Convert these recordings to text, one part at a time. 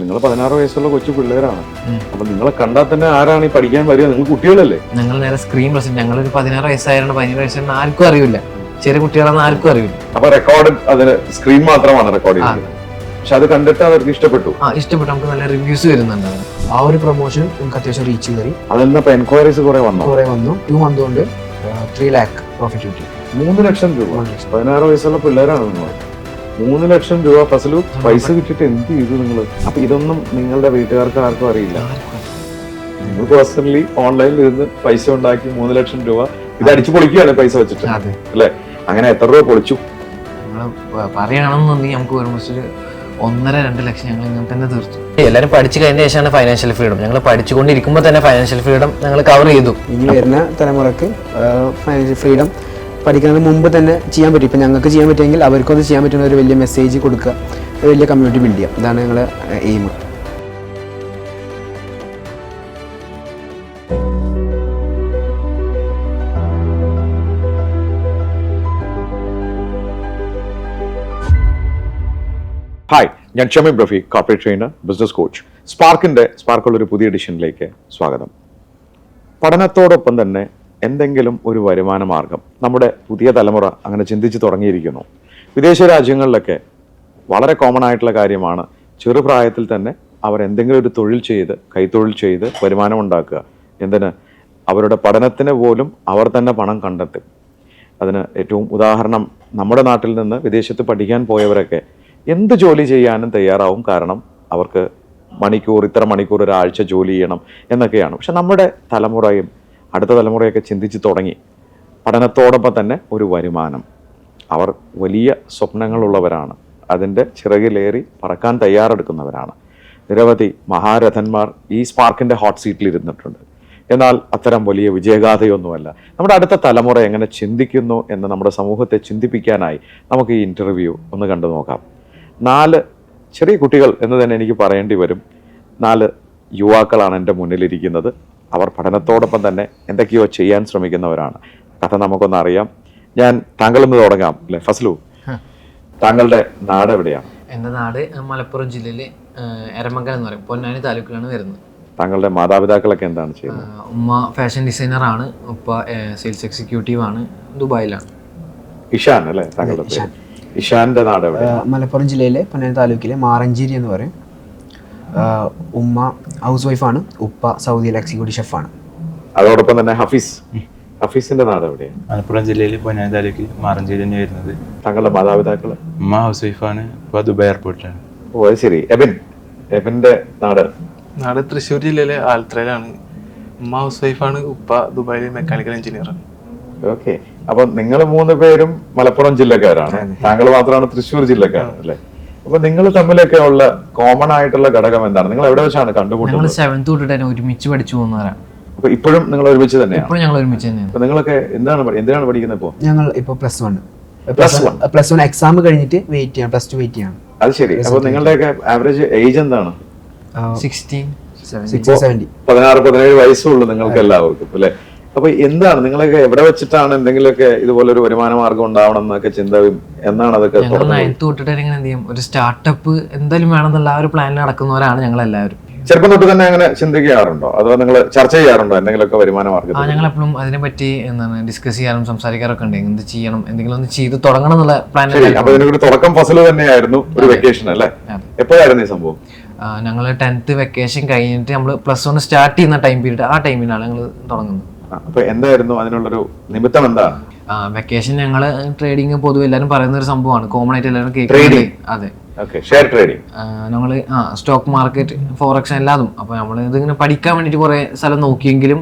നിങ്ങൾ പതിനാറ് വയസ്സുള്ള കൊച്ചു പിള്ളേരാണ്. അപ്പൊ നിങ്ങളെ കണ്ടാൽ തന്നെ ആരാണ് ഈ പഠിക്കാൻ വരിക? നിങ്ങൾ കുട്ടികളല്ലേ? ഞങ്ങൾ നേരെ സ്ക്രീൻ പ്രസന്റ് ഞങ്ങളൊരു പതിനാറ് വയസ്സായതുകൊണ്ട് പതിനേഴ് വയസ്സായിരുന്നു ആർക്കും അറിയില്ല. ചെറിയ കുട്ടികളാണെന്ന് ആർക്കും അറിയില്ല. അപ്പൊ റെക്കോർഡ് അതിന് സ്ക്രീൻ മാത്രമാണ് റെക്കോർഡ് ചെയ്യുന്നത് പക്ഷെ അത് കണ്ടിട്ട് അവർക്ക് ഇഷ്ടപ്പെട്ടു. ആ ഇഷ്ടപ്പെട്ടു. നമുക്ക് നല്ല റിവ്യൂസ് വരുന്നുണ്ട് ആ ഒരു പ്രൊമോഷൻ നമുക്ക് അത്യാവശ്യം റീച്ച് കയറി. അതിൽ എൻക്വയറീസ് കുറെ വന്നു? കുറെ വന്നു. ടു മന്ത് കൊണ്ട് ത്രീ ലാക്ക് പ്രോഫിറ്റ് കിട്ടി. മൂന്ന് ലക്ഷം രൂപ. പതിനാറ് വയസ്സുള്ള പിള്ളേരാണ് നിങ്ങൾ. മൂന്ന് ലക്ഷം രൂപ ഫസലു പൈസ കിട്ടിട്ട് എന്ത് ചെയ്തു നിങ്ങൾ അപ്പൊ ഇതൊന്നും നിങ്ങളുടെ വീട്ടുകാർക്ക് ആർക്കും അറിയില്ല. നിങ്ങൾ പേഴ്സണലി ഓൺലൈനിൽ ഇരുന്ന് പൈസ ഉണ്ടാക്കി മൂന്ന് ലക്ഷം രൂപ ഇത് അടിച്ചു പൊളിക്കുകയാണ് പൈസ വെച്ചിട്ട്. അല്ലെ? അങ്ങനെ എത്ര രൂപ പൊളിച്ചു? പറയണമെന്നുണ്ടെങ്കിൽ നമുക്ക് ഓൾമോസ്റ്റ് ഒരു ഒന്നര രണ്ട് ലക്ഷം ഞങ്ങൾ ഇങ്ങനെ തന്നെ തീർത്തു. എല്ലാവരും പഠിച്ചു കഴിഞ്ഞ ശേഷമാണ് ഫൈനാൻഷ്യൽ ഫ്രീഡം ഞങ്ങൾ പഠിച്ചുകൊണ്ടിരിക്കുമ്പോൾ തന്നെ ഫൈനാൻഷ്യൽ ഫ്രീഡം ഞങ്ങൾ കവർ ചെയ്തു. ഇനി വരുന്ന തലമുറയ്ക്ക് ഫൈനാൻഷ്യൽ ഫ്രീഡം പഠിക്കുന്നതിന് മുമ്പ് തന്നെ ചെയ്യാൻ പറ്റും. ഇപ്പം ഞങ്ങൾക്ക് ചെയ്യാൻ പറ്റുമെങ്കിൽ അവർക്കും അത് ചെയ്യാൻ പറ്റുന്ന ഒരു വലിയ മെസ്സേജ് കൊടുക്കുക. ഒരു വലിയ കമ്മ്യൂണിറ്റി ബിൽഡ് ചെയ്യാം ഇതാണ് ഞങ്ങളുടെ എയിം ഹായ് ഞാൻ Shameem Rafi corporate trainer business coach സ്പാർക്കിന്റെ സ്പാർക്കുള്ള ഒരു പുതിയ എഡിഷനിലേക്ക് സ്വാഗതം. പഠനത്തോടൊപ്പം തന്നെ എന്തെങ്കിലും ഒരു വരുമാന മാർഗം നമ്മുടെ പുതിയ തലമുറ അങ്ങനെ ചിന്തിച്ച് തുടങ്ങിയിരിക്കുന്നു. വിദേശ രാജ്യങ്ങളിലൊക്കെ വളരെ കോമൺ ആയിട്ടുള്ള കാര്യമാണ് ചെറുപ്രായത്തിൽ തന്നെ അവർ എന്തെങ്കിലും ഒരു തൊഴിൽ ചെയ്ത് കൈത്തൊഴിൽ ചെയ്ത് വരുമാനം ഉണ്ടാക്കുക. എന്തിന്? അവരുടെ പഠനത്തിന് പോലും അവർ തന്നെ പണം കണ്ടെത്തും. അതിന് ഏറ്റവും ഉദാഹരണം നമ്മുടെ നാട്ടിൽ നിന്ന് വിദേശത്ത് പഠിക്കാൻ പോയവരൊക്കെ എന്ത് ജോലി ചെയ്യാനും തയ്യാറാവും കാരണം അവർക്ക് മണിക്കൂർ ഇത്ര മണിക്കൂർ ഒരാഴ്ച ജോലി ചെയ്യണം എന്നൊക്കെയാണ്. പക്ഷെ നമ്മുടെ തലമുറയും അടുത്ത തലമുറയൊക്കെ ചിന്തിച്ച് തുടങ്ങി. പഠനത്തോടൊപ്പം തന്നെ ഒരു വരുമാനം. അവർ വലിയ സ്വപ്നങ്ങളുള്ളവരാണ്. അതിന്റെ ചിറകിലേറി പറക്കാൻ തയ്യാറെടുക്കുന്നവരാണ്. നിരവധി മഹാരഥന്മാർ ഈ സ്പാർക്കിന്റെ ഹോട്ട് സീറ്റിൽ ഇരുന്നിട്ടുണ്ട്. എന്നാൽ അത്തരം വലിയ വിജയഗാഥയൊന്നുമല്ല. നമ്മുടെ അടുത്ത തലമുറ എങ്ങനെ ചിന്തിക്കുന്നു എന്ന് നമ്മുടെ സമൂഹത്തെ ചിന്തിപ്പിക്കാനായി നമുക്ക് ഈ ഇന്റർവ്യൂ ഒന്ന് കണ്ടു നോക്കാം. നാല് ചെറിയ കുട്ടികൾ എന്ന് തന്നെ എനിക്ക് പറയേണ്ടി വരും. നാല് യുവാക്കളാണ് എന്റെ മുന്നിലിരിക്കുന്നത്. അവർ പഠനത്തോടൊപ്പം തന്നെ എന്തൊക്കെയോ ചെയ്യാൻ ശ്രമിക്കുന്നവരാണ്. കഥ നമുക്കൊന്ന് അറിയാം. ഞാൻ താങ്കളൊന്ന് തുടങ്ങാം അല്ലെ? ഫസ്ലു താങ്കളുടെ നാട് എവിടെയാണ്? എന്റെ നാട് മലപ്പുറം ജില്ലയിലെ എരമംഗലം എന്ന് പറയും. പൊന്നാനി താലൂക്കിലാണ് വരുന്നത്. താങ്കളുടെ മാതാപിതാക്കളൊക്കെ എന്താണ് ചെയ്യുന്നത്? ഉമ്മ ഫാഷൻ ഡിസൈനർ ആണ്. ഉപ്പ സെയിൽസ് എക്സിക്യൂട്ടീവ് ആണ്. ദുബായിലാണ്. ഇഷാൻ അല്ലേ? താങ്കളുടെ പേര്. ഇഷാന്റെ നാട് മലപ്പുറം ജില്ലയിലെ പൊന്നാനി താലൂക്കിലെ മാറഞ്ചേരി എന്ന് പറയും. ഉമ്മ ഹൗസ് വൈഫാണ് ഉപ്പ സൗദിയിലെ എക്സിക്യൂട്ടീവ് ഷെഫാണ് അതോടൊപ്പം തന്നെ ഹഫീസ്. ഹഫീസിന്റെ നാട് എവിടെയാണ്? മലപ്പുറം ജില്ലയിൽ പൊന്നാനി താലൂക്കിൽ മാറഞ്ചേരി തന്നെ വരുന്നത്. താങ്കളുടെ മാതാപിതാക്കൾ ഉമ്മ ഹൗസ് വൈഫാണ് ഇപ്പോൾ ദുബായ് എയർപോർട്ടിലാണ് ഓ അത് ശരി. എബിൻ എബിന്റെ നാട്? നാട് തൃശ്ശൂർ ജില്ലയിലെ ആൽത്രയിലാണ്. ഉമ്മ ഹൗസ് വൈഫാണ് ഉപ്പ ദുബായിലെ മെക്കാനിക്കൽ എഞ്ചിനീയർ ഓക്കെ അപ്പൊ നിങ്ങൾ മൂന്ന് പേരും മലപ്പുറം ജില്ലക്കാരാണ്. താങ്കൾ മാത്രമാണ് തൃശ്ശൂർ ജില്ലക്കാരൻ അല്ലേ? അപ്പൊ നിങ്ങൾ തമ്മിലൊക്കെ ഉള്ള കോമൺ ആയിട്ടുള്ള ഘടകം എന്താണ്? നിങ്ങൾ എവിടെ വെച്ചാണ് ഞങ്ങൾ കണ്ടുമുട്ടുന്നത് സെവൻത്ത് തൊട്ടിട്ട് തന്നെ ഒരുമിച്ച് പഠിച്ചു പോകുന്നവരാണ് അപ്പൊ ഇപ്പോഴും നിങ്ങൾ ഒരുമിച്ച് തന്നെയാണ് ഇപ്പോഴും ഞങ്ങൾ ഒരുമിച്ച് തന്നെയാണ് അപ്പൊ നിങ്ങളൊക്കെ എന്താണ് പഠി- എന്തിനാണ് പഠിക്കുന്നത് ഇപ്പോ? ഞങ്ങൾ ഇപ്പോൾ plus one Plus one. Plus one exam കഴിഞ്ഞിട്ട് വെയിറ്റ് ചെയ്യാം. പ്ലസ് ടു വെയിറ്റ് ചെയ്യണം അത് ശരി. അപ്പൊ നിങ്ങളുടെയൊക്കെ ആവറേജ് ഏജ് എന്താണ്? സിക്സ്റ്റീൻ സിക്സ് സെവന്റി പതിനാറ് പതിനേഴ് വയസ്സുള്ളൂ നിങ്ങൾക്ക് എല്ലാവർക്കും അല്ലെ? അപ്പൊ എന്താണ്? നിങ്ങളൊക്കെ എവിടെ വെച്ചിട്ടാണ് എന്തെങ്കിലുമൊക്കെ ഇതുപോലെ ഒരു വരുമാന മാർഗം ഉണ്ടാവണം എന്നൊക്കെ ചിന്ത എന്നാണ് അതൊക്കെ ഞങ്ങൾ തുടങ്ങുന്നത് നയൻത്ത് തൊട്ടിട്ട് ഇങ്ങനെ എന്ത് ചെയ്യും? ഒരു സ്റ്റാർട്ടപ്പ് എന്തായാലും വേണമെന്നുള്ള ആ ഒരു പ്ലാനിൽ നടക്കുന്നവരാണ് ഞങ്ങൾ എല്ലാവരും ചെറുപ്പം തൊട്ട് തന്നെ അങ്ങനെ ചിന്തിക്കാറുണ്ടോ? അതോ നിങ്ങൾ ചർച്ച ചെയ്യാറുണ്ടോ എന്തെങ്കിലുമൊക്കെ വരുമാന ആ മാർഗം ഞങ്ങൾ എപ്പോഴും അതിനെ പറ്റി എന്താണ് ഡിസ്കസ് ചെയ്യാനും സംസാരിക്കാറൊക്കെ ഉണ്ട്. എന്ത് ചെയ്യണം? എന്തെങ്കിലും ഒന്ന് ചെയ്ത് തുടങ്ങണം എന്നുള്ള പ്ലാൻ അപ്പൊ ഇതിനൊരു തുടക്കം ഫസൽ തന്നെയായിരുന്നു ഒരു വെക്കേഷൻ അല്ലേ. എപ്പോഴായിരുന്നു ഈ സംഭവം? ഞങ്ങൾ ടെൻത്ത് വെക്കേഷൻ കഴിഞ്ഞിട്ട് നമ്മൾ പ്ലസ് വൺ സ്റ്റാർട്ട് ചെയ്യുന്ന ടൈം പീരീഡ് ആ ടൈമിനാണ് ഞങ്ങൾ തുടങ്ങുന്നത്. ആ, അപ്പൊ എന്തായിരുന്നു അതിനുള്ളൊരു നിമിത്തം എന്താണ്? വെക്കേഷൻ ഞങ്ങൾ ട്രേഡിങ് പൊതുവെ എല്ലാവരും പറയുന്ന ഒരു സംഭവമാണ്. കോമൺ ആയിട്ട് എല്ലാവരും? കേൾക്കുന്നത് അതെ. ഷെയർ ട്രേഡിംഗ് ഞങ്ങൾ ആ സ്റ്റോക്ക് മാർക്കറ്റ് ഫോറക്സ് എല്ലാതും. അപ്പോൾ നമ്മൾ ഇതിങ്ങനെ പഠിക്കാൻ വേണ്ടിയിട്ട് കുറേ സ്ഥലം നോക്കിയെങ്കിലും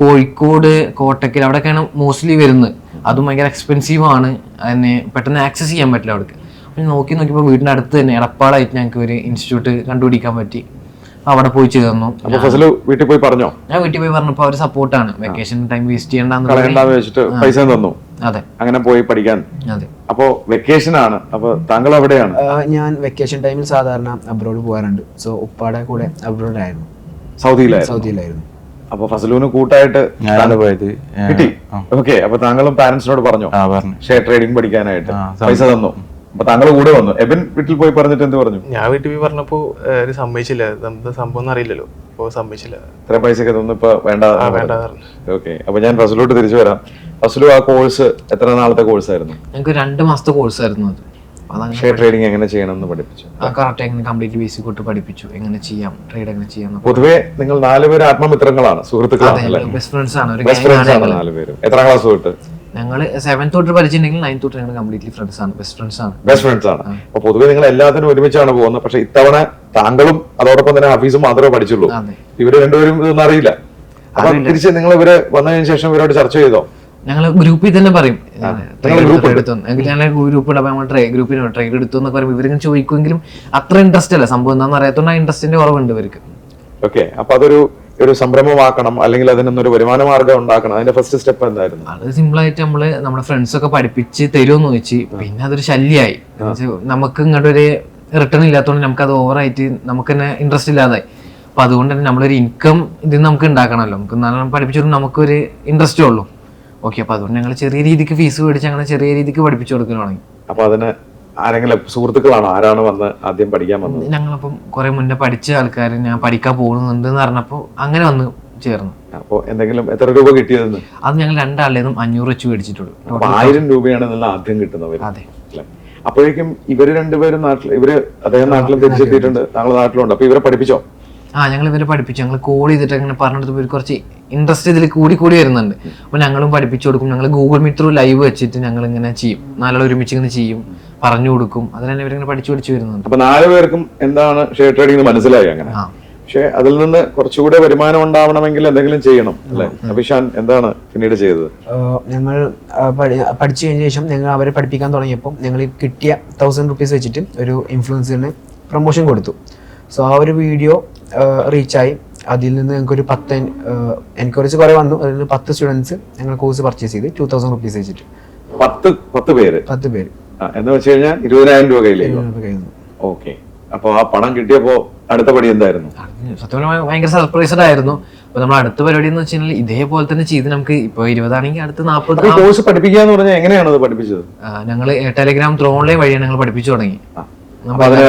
കോഴിക്കോട് കോട്ടക്കൽ അവിടെയൊക്കെയാണ് മോസ്റ്റ്ലി വരുന്നത്. അതും ഭയങ്കര എക്സ്പെൻസീവ് ആണ്. അതിനെ പെട്ടെന്ന് ആക്സസ് ചെയ്യാൻ പറ്റില്ല അവിടെ അപ്പം നോക്കി നോക്കിയപ്പോൾ വീടിന്റെ അടുത്ത് തന്നെ എടപ്പാടായിട്ട് ഞങ്ങൾക്ക് ഒരു ഇൻസ്റ്റിറ്റ്യൂട്ട് കണ്ടുപിടിക്കാൻ പറ്റി. അവിടെ പോയി ചേർന്നു. അപ്പൊ ഫസലു വീട്ടിൽ പോയി പറഞ്ഞോ? ഞാൻ വീട്ടിൽ പോയി പറഞ്ഞപ്പോ അവർ സപ്പോർട്ടാണ്. വെക്കേഷൻ ടൈം വേസ്റ്റ് ചെയ്യണ്ടെന്ന് വെച്ചിട്ട് പൈസ തന്നു. അതെ. അങ്ങനെ പോയി പഠിക്കാൻ. അതെ. അപ്പോ വെക്കേഷൻ ആണ്. അപ്പൊ താങ്കൾ എവിടെയാണ് ഞാൻ വെക്കേഷൻ ടൈമിൽ സാധാരണ അബ്രോഡ് പോകാറുണ്ട്. സോ ഉപ്പാടെ കൂടെ അബ്രോഡ് ആയിരുന്നു. സൗദിയിലായിരുന്നു. സൗദിയിലായിരുന്നു. അപ്പൊ ഫസലൂന് കൂട്ടായിട്ട് ഞാനാണ് പോയത് കിട്ടി. ഓക്കെ അപ്പൊ താങ്കളും പാരന്റ്സിനോട് പറഞ്ഞോ? ആ പറഞ്ഞു. ഷെയർ ട്രേഡിംഗ് പഠിക്കാനായിട്ട്. പൈസ തന്നു. അപ്പൊ താങ്കൾ കൂടെ വന്നു. എബിൻ വീട്ടിൽ പോയി പറഞ്ഞിട്ട് എന്ത് പറഞ്ഞു? ഞാൻ വീട്ടിൽ പോയി പറഞ്ഞപ്പോ സംഭവിച്ചില്ല സമ്മതിച്ചില്ല. നമുക്ക് സംഭവം ഒന്നും അറിയില്ലല്ലോ അപ്പോ സമ്മതിച്ചില്ല. ഇത്ര പൈസ ഒക്കെ ഇപ്പൊ വേണ്ട ആ വേണ്ട ഓക്കെ. അപ്പൊ ഞാൻ ഫസലോട്ട് തിരിച്ചു വരാം. ഫസലു ആ കോഴ്സ് എത്ര നാളത്തെ കോഴ്സ് ആയിരുന്നു ഞങ്ങൾക്ക് രണ്ട് മാസത്തെ കോഴ്സ് ആയിരുന്നു അത് ഷെയർ ട്രേഡിംഗ് എങ്ങനെ ചെയ്യണം എന്ന് പഠിപ്പിച്ചു കറക്റ്റ് എങ്ങനെ കംപ്ലീറ്റ് ബേസിക് തൊട്ട് പഠിപ്പിച്ചു. എങ്ങനെ ചെയ്യാം ട്രേഡ് എങ്ങനെ ചെയ്യാം. പൊതുവെ നിങ്ങൾ നാലുപേര് ആത്മമിത്രങ്ങളാണ് സുഹൃത്തുക്കളാണ് അല്ലേ? ബെസ്റ്റ് ഫ്രണ്ട്സ് ആണ്. ഒരു ബെസ്റ്റ് ഫ്രണ്ട്സ് ആണ് ആണ് ഞങ്ങൾ. നാലുപേരും എത്ര ക്ലാസ് തൊട്ട്? ഞങ്ങൾ സെവൻത്ത് തൊട്ട് പഠിച്ചിട്ടുണ്ടെങ്കിൽ നയൻത്ത് തൊട്ട് ഞങ്ങൾ കംപ്ലീറ്റ്ലി ഫ്രണ്ട്സ് ആണ് ബെസ്റ്റ് ഫ്രണ്ട്സ് ആണ്. ബെസ്റ്റ് ഫ്രണ്ട്സ് ആണ്. അപ്പൊ പൊതുവെ നിങ്ങൾ എല്ലാത്തിനും ഒരുമിച്ചാണ് പോകുന്നത്. പക്ഷെ ഇത്തവണ താങ്കളും അതോടൊപ്പം തന്നെ ഹഫീസും മാത്രമേ പഠിച്ചുള്ളൂ. ഇവർ രണ്ടുപേരും ഇതൊന്നും അറിയില്ല. അപ്പൊ തിരിച്ച് നിങ്ങൾ ഇവർ വന്നതിന് ശേഷം ഇവരോട് ചർച്ച ചെയ്തോ? ഞങ്ങൾ ഗ്രൂപ്പിൽ തന്നെ പറയും? ട്രേഡ് എടുത്തു ഞങ്ങൾ ഗ്രൂപ്പ് ഉണ്ട്. നമ്മൾ ട്രേ ഗ്രൂപ്പിന് ട്രേഡ് എടുത്തു എന്നൊക്കെ പറയും ഇവരിങ്ങനെ ചോദിക്കുമെങ്കിലും അത്ര ഇൻട്രസ്റ്റ് അല്ല. സംഭവം എന്താണെന്ന് അറിയാത്തോണ്ട് ആ ഇൻട്രസ്റ്റിന്റെ കുറവുണ്ട് ഇവർക്ക്. ഓക്കെ അപ്പൊ അതൊരു ഒരു സംരംഭമാക്കണം അല്ലെങ്കിൽ അതിനൊന്നൊരു വരുമാന മാർഗം ഉണ്ടാക്കണം. അതിന്റെ ഫസ്റ്റ് സ്റ്റെപ്പ് എന്തായിരുന്നു? അത് സിമ്പിൾ ആയിട്ട് നമ്മൾ നമ്മുടെ ഫ്രണ്ട്സ് ഒക്കെ പഠിപ്പിച്ച് തരുമെന്ന് ചോദിച്ചു പിന്നെ അതൊരു ശല്യമായി നമുക്ക് ഇങ്ങോട്ട് ഒരു റിട്ടേൺ ഇല്ലാത്തതുകൊണ്ട് നമുക്ക് അത് ഓവറായിട്ട് നമുക്ക് തന്നെ ഇൻട്രസ്റ്റ് ഇല്ലാതായി. അപ്പൊ അതുകൊണ്ട് തന്നെ നമ്മളൊരു ഇൻകം ഇത് നമുക്ക് ഉണ്ടാക്കണമല്ലോ. നമുക്ക് നല്ല പഠിപ്പിച്ചിട്ട് നമുക്കൊരു ഇൻട്രസ്റ്റേ ഉള്ളൂ. ഓക്കെ അപ്പൊ അതുകൊണ്ട് ഞങ്ങൾ ചെറിയ രീതിക്ക് ഫീസ് മേടിച്ച് അങ്ങനെ ചെറിയ രീതിക്ക് പഠിപ്പിച്ചു കൊടുക്കുകയാണെങ്കിൽ അപ്പൊ അതിന് ആരെങ്കിലും സുഹൃത്തുക്കളാണോ? ആരാണ് വന്ന് ആദ്യം പഠിക്കാൻ വന്നത്? ഞങ്ങളപ്പം കുറെ മുന്നേ പഠിച്ച ആൾക്കാർ ഞാൻ പഠിക്കാൻ പോകുന്നുണ്ട് എന്ന് പറഞ്ഞപ്പോൾ അങ്ങനെ വന്ന് ചേർന്നു. അപ്പൊ എന്തെങ്കിലും എത്ര രൂപ കിട്ടിയതെന്ന് അത് ഞങ്ങൾ രണ്ടാളുടേതും അഞ്ഞൂറ് വെച്ച് മേടിച്ചിട്ടുള്ളൂ. ആയിരം രൂപയാണ് നല്ല ആദ്യം കിട്ടുന്നത് അതെ. അപ്പോഴേക്കും ഇവർ രണ്ടുപേരും നാട്ടിൽ ഇവർ അദ്ദേഹം നാട്ടിലും തിരിച്ചെത്തിയിട്ടുണ്ട്. താങ്കൾ നാട്ടിലുണ്ട്. അപ്പൊ ഇവരെ പഠിപ്പിച്ചോ? ആ ഞങ്ങൾ ഇവരെ പഠിപ്പിച്ചു. ഞങ്ങൾ കോൾ ചെയ്തിട്ട് അങ്ങനെ പറഞ്ഞെടുത്തപ്പോൾ ഇവർ കുറച്ച് ഇൻട്രസ്റ്റ് ഇതിൽ കൂടി കൂടി വരുന്നുണ്ട്. അപ്പോൾ ഞങ്ങളും പഠിപ്പിച്ചു കൊടുക്കും. ഞങ്ങൾ ഗൂഗിൾ മീറ്റ് ത്രൂ ലൈവ് വെച്ചിട്ട് ഞങ്ങൾ ഇങ്ങനെ ചെയ്യും. നാലാൾ ഒരുമിച്ച് ഇങ്ങനെ ചെയ്യും. പറഞ്ഞു കൊടുക്കും. അതിനെ ഇവരിങ്ങനെ പഠിച്ചു പഠിച്ചു വരുന്നുണ്ട്. അപ്പൊ നാല് പേർക്കും എന്താണ് ഷെയർ ട്രേഡിംഗ് മനസ്സിലായി അങ്ങനെ. പക്ഷേ പക്ഷെ അതിൽ നിന്ന് കുറച്ചുകൂടെ വരുമാനം ഉണ്ടാവണമെങ്കിൽ എന്തെങ്കിലും ചെയ്യണം അല്ലെ? അഭിഷാൻ എന്താണ് പിന്നീട് ചെയ്തത്? ഞങ്ങൾ പഠിച്ചു കഴിഞ്ഞ ശേഷം ഞങ്ങൾ അവരെ പഠിപ്പിക്കാൻ തുടങ്ങിയപ്പോൾ ഞങ്ങൾ കിട്ടിയ തൗസൻഡ് റുപ്പീസ് വെച്ചിട്ട് ഒരു ഇൻഫ്ലുവൻസറിന് പ്രൊമോഷൻ കൊടുത്തു. സോ ആ ഒരു വീഡിയോ റീച്ചായി അതിൽ നിന്ന് ഞങ്ങൾക്ക് ഒരു പത്ത് എൻക്വയറീസ് കുറേ വന്നു. അതിൽ നിന്ന് പത്ത് സ്റ്റുഡൻസ് ഞങ്ങൾ കോഴ്സ് പർച്ചേസ് ചെയ്ത് ടൂ തൗസൻഡ് റുപ്പീസ് വെച്ചിട്ട്. പത്ത് പത്ത് പേര്? പത്ത് പേര്. എന്ന് വെച്ച് കഴിഞ്ഞാൽ ഇരുപതിനായിരം രൂപ കയ്യിലേക്ക്. ഓക്കെ. അപ്പൊ ആ പണം കിട്ടിയപ്പോ അടുത്ത പടി എന്തായിരുന്നു? സത്യം ഭയങ്കര സർപ്രൈസ്ഡ് ആയിരുന്നു. അപ്പൊ നമ്മൾ അടുത്ത പരിപാടി എന്ന് വെച്ചാൽ ഇതേപോലെ തന്നെ ചെയ്ത് നമുക്ക് ഇപ്പൊ ഇരുപതാണെങ്കിൽ അടുത്ത് നാൽപ്പത് കോഴ്സ് പഠിപ്പിക്കുക എന്ന് പറഞ്ഞാൽ എങ്ങനെയാണ് അത് പഠിപ്പിച്ചത്? ഞങ്ങൾ ടെലിഗ്രാം ത്രൂ ഓൺലൈൻ വഴിയാണ് ഞങ്ങൾ പഠിപ്പിച്ചു തുടങ്ങി.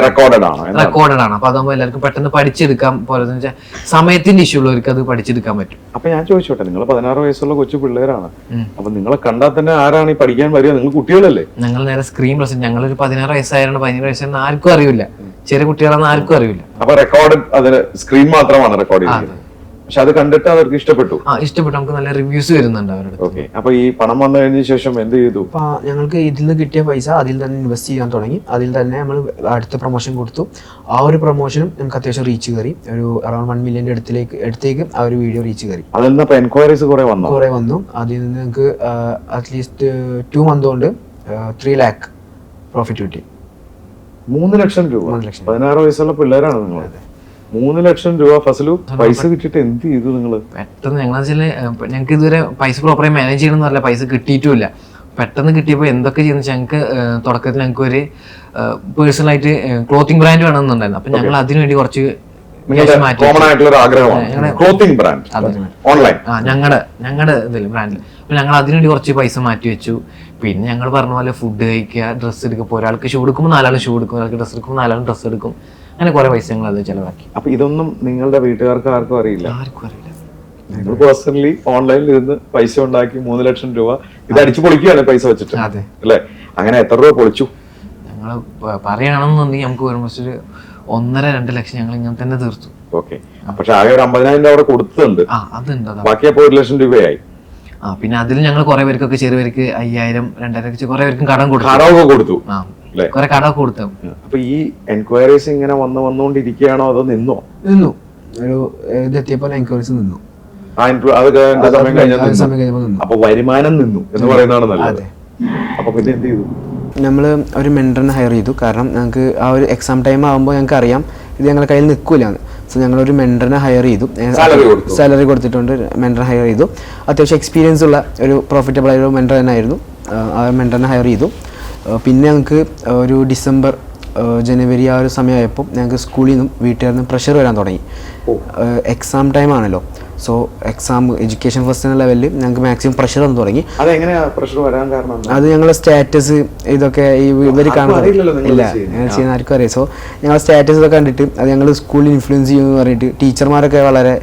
റെക്കോർഡഡ് ആണ്? റെക്കോർഡഡ് ആണ്. അപ്പൊ അതാകുമ്പോൾ എല്ലാവർക്കും പെട്ടെന്ന് പഠിച്ചെടുക്കാം പോലെ വെച്ചാൽ സമയത്തിന്റെ ഇഷ്യൂ ഉള്ളവർക്ക് അത് പഠിച്ചെടുക്കാൻ പറ്റും. അപ്പൊ ഞാൻ ചോദിച്ചോട്ടെ നിങ്ങൾ പതിനാറ് വയസ്സുള്ള കൊച്ചു പിള്ളേരാണ്. അപ്പൊ നിങ്ങളെ കണ്ടാൽ തന്നെ ആരാണ് ഈ പഠിക്കാൻ വരിക? നിങ്ങൾ കുട്ടികളല്ലേ? ഞങ്ങൾ നേരെ സ്ക്രീൻ പ്രസന്റ് ഒരു പതിനാറ് വയസ്സായിരുന്നു പതിനേഴ് വയസ്സായിരുന്നു ആർക്കും അറിയില്ല ചെറിയ കുട്ടികളാണെന്ന് ആർക്കും അറിയില്ല അപ്പൊ റെക്കോർഡ് അതിന് സ്ക്രീൻ മാത്രമാണ് റെക്കോർഡ് ചെയ്തിരിക്കുന്നത്. പക്ഷെ അത് കണ്ടിട്ട് അവർക്ക് ഇഷ്ടപ്പെട്ടു. ആ ഇഷ്ടപ്പെട്ടു. നമുക്ക് നല്ല റിവ്യൂസ് വരുന്നുണ്ട് അവരുടെ ഓക്കെ. അപ്പൊ ഈ പണം വന്നു കഴിഞ്ഞ ശേഷം എന്ത് ചെയ്തു? അപ്പൊ ഞങ്ങൾക്ക് ഇതിൽ നിന്ന് കിട്ടിയ പൈസ അതിൽ തന്നെ ഇൻവെസ്റ്റ് ചെയ്യാൻ തുടങ്ങി. അതിൽ തന്നെ നമ്മൾ അടുത്ത പ്രൊമോഷൻ കൊടുത്തു. ആ ഒരു പ്രൊമോഷനും നമുക്ക് അത്യാവശ്യം റീച്ച് കയറി. ഒരു അറൌണ്ട് വൺ മില്യന്റെ അടുത്തേക്ക് അടുത്തേക്ക് ആ ഒരു വീഡിയോ റീച്ച് കയറി. അതിൽ നിന്ന് അപ്പൊ എൻക്വയറീസ് കുറെ വന്നു? കുറെ വന്നു. അതിൽ നിന്ന് ഞങ്ങൾക്ക് അറ്റ്ലീസ്റ്റ് ടു മന്ത് കൊണ്ട് ത്രീ ലാക്ക് പ്രോഫിറ്റ് കിട്ടി. മൂന്ന് ലക്ഷം രൂപ. പതിനാറ് വയസ്സുള്ള പിള്ളേരാണ് നിങ്ങൾ? മൂന്ന് ലക്ഷം രൂപ ഫസലു പൈസ കിട്ടിട്ട് എന്ത് ചെയ്തു നിങ്ങൾ പെട്ടെന്ന് ഞങ്ങൾ ഞങ്ങൾക്ക് ഇതുവരെ പൈസ പ്രോപ്പറായി മാനേജ് ചെയ്യണമെന്ന് പറഞ്ഞാൽ പൈസ കിട്ടിയിട്ടുമില്ല. പെട്ടെന്ന് കിട്ടിയപ്പോൾ എന്തൊക്കെ ചെയ്യുന്ന വെച്ചാൽ ഞങ്ങൾക്ക് തുടക്കത്തിൽ ഞങ്ങൾക്ക് ഒരു പേഴ്സണലായിട്ട് ക്ലോത്തിങ് ബ്രാൻഡ് വേണമെന്നുണ്ടായിരുന്നു. അപ്പം ഞങ്ങൾ അതിനുവേണ്ടി കുറച്ച് കോമൺ ആയിട്ടുള്ള ഒരു ആഗ്രഹമാണ്. ക്ലോത്തിങ് ബ്രാൻഡ് ഓൺലൈൻ ആ ഞങ്ങളുടെ ഞങ്ങളുടെ ഇതിൽ ബ്രാൻഡിൽ അപ്പം ഞങ്ങൾ അതിനുവേണ്ടി കുറച്ച് പൈസ മാറ്റി വെച്ചു. പിന്നെ ഞങ്ങൾ പറഞ്ഞ പോലെ ഫുഡ് കഴിക്കുക ഡ്രസ്സ് എടുക്കുക. ഒരാൾക്ക് ഷൂ എടുക്കുമ്പോൾ നാലാളും ഷൂ എടുക്കും. ഒരാൾക്ക് ഡ്രസ്സ് എടുക്കുമ്പോൾ നാലാളും ഡ്രസ്സ് എടുക്കും. അങ്ങനെ കുറെ പൈസ ഞങ്ങൾ അത് ചിലവാക്കി. അപ്പൊ ഇതൊന്നും നിങ്ങളുടെ വീട്ടുകാർക്ക് ആർക്കും അറിയില്ല. ആർക്കും അറിയില്ല. നിങ്ങൾ പേഴ്സണലി ഓൺലൈനിൽ ഇരുന്ന് പൈസ ഉണ്ടാക്കി മൂന്ന് ലക്ഷം രൂപ ഇത് അടിച്ചു പൊളിക്കുകയാണ് പൈസ വെച്ചിട്ട്. അതെ. അല്ലെ? അങ്ങനെ എത്ര രൂപ പൊളിച്ചു? ഞങ്ങൾ പറയുകയാണെന്നുണ്ടെങ്കിൽ നമുക്ക് ഒരുമിച്ചൊരു ഒരു ഒന്നര രണ്ട് ലക്ഷം ഞങ്ങൾ ഇങ്ങനെ തന്നെ തീർത്തു. ഓക്കെ പക്ഷെ ആകെ ഒരു അമ്പതിനായിരം രൂപ അവിടെ കൊടുത്തിട്ടുണ്ട്. ആ അതുണ്ട് അതാ ബാക്കി അപ്പൊ ഒരു ലക്ഷം രൂപയായി. ആ പിന്നെ അതിൽ ഞങ്ങൾ കുറെ പേർക്കൊക്കെ ചെറിയ പേർക്ക് അയ്യായിരം രണ്ടായിരം കുറെ പേർക്കും കടം കൊടുത്തു. കടമൊക്കെ കൊടുത്തു. ആ? കുറെ കട കൊടുത്തു. അപ്പൊ ഈ എൻക്വയറീസ് ഇങ്ങനെ വന്ന് വന്നുകൊണ്ടിരിക്കുകയാണോ അതോ നിന്നോ? നിന്നു. ഒരു ഇതെത്തിയപ്പോൾ എൻക്വയറീസ് നിന്നു. അപ്പൊ വരുമാനം നിന്നു എന്ന് പറയുന്നതാണ് നല്ലത്. അപ്പൊ പിന്നെ എന്ത് ചെയ്തു? നമ്മൾ ഒരു മെന്ററിനെ ഹയർ ചെയ്തു. കാരണം ഞങ്ങൾക്ക് ആ ഒരു എക്സാം ടൈം ആകുമ്പോൾ ഞങ്ങൾക്ക് അറിയാം ഇത് ഞങ്ങളുടെ കയ്യിൽ നിൽക്കില്ല സോ ഞങ്ങൾ ഒരു മെന്ററിനെ ഹയർ ചെയ്തു. സാലറി കൊടുത്തിട്ടുണ്ട്. മെന്റർ ഹയർ ചെയ്തു. അത്യാവശ്യം എക്സ്പീരിയൻസ് ഉള്ള ഒരു പ്രോഫിറ്റബിൾ ആയ ഒരു മെന്റർ തന്നെ ആയിരുന്നു ആ മെന്ററിനെ ഹയർ ചെയ്തു. പിന്നെ ഞങ്ങൾക്ക് ഒരു ഡിസംബർ ജനുവരി ആ ഒരു സമയമായപ്പോൾ ഞങ്ങൾക്ക് സ്കൂളിൽ നിന്നും വീട്ടുകാരിൽ നിന്നും പ്രഷർ വരാൻ തുടങ്ങി. എക്സാം ടൈം ആണല്ലോ. സോ എക്സാം എഡ്യൂക്കേഷൻ ഫസ്റ്റ് എന്ന ലെവലിൽ ഞങ്ങൾക്ക് മാക്സിമം പ്രഷർ വന്നു തുടങ്ങി. പ്രഷർ വരാൻ കാരണം അത് ഞങ്ങളുടെ സ്റ്റാറ്റസ് ഇതൊക്കെ ഈ ഇവർ കാണാൻ കാണുന്നത്. ഇല്ല ഞങ്ങൾ ചെയ്യുന്ന ആർക്കും അറിയാം സോ ഞങ്ങളുടെ സ്റ്റാറ്റസ് ഒക്കെ കണ്ടിട്ട് അത് ഞങ്ങൾ സ്കൂളിൽ ഇൻഫ്ലുവൻസ് ചെയ്യുമെന്ന് പറഞ്ഞിട്ട് ടീച്ചർമാരൊക്കെ വളരെ?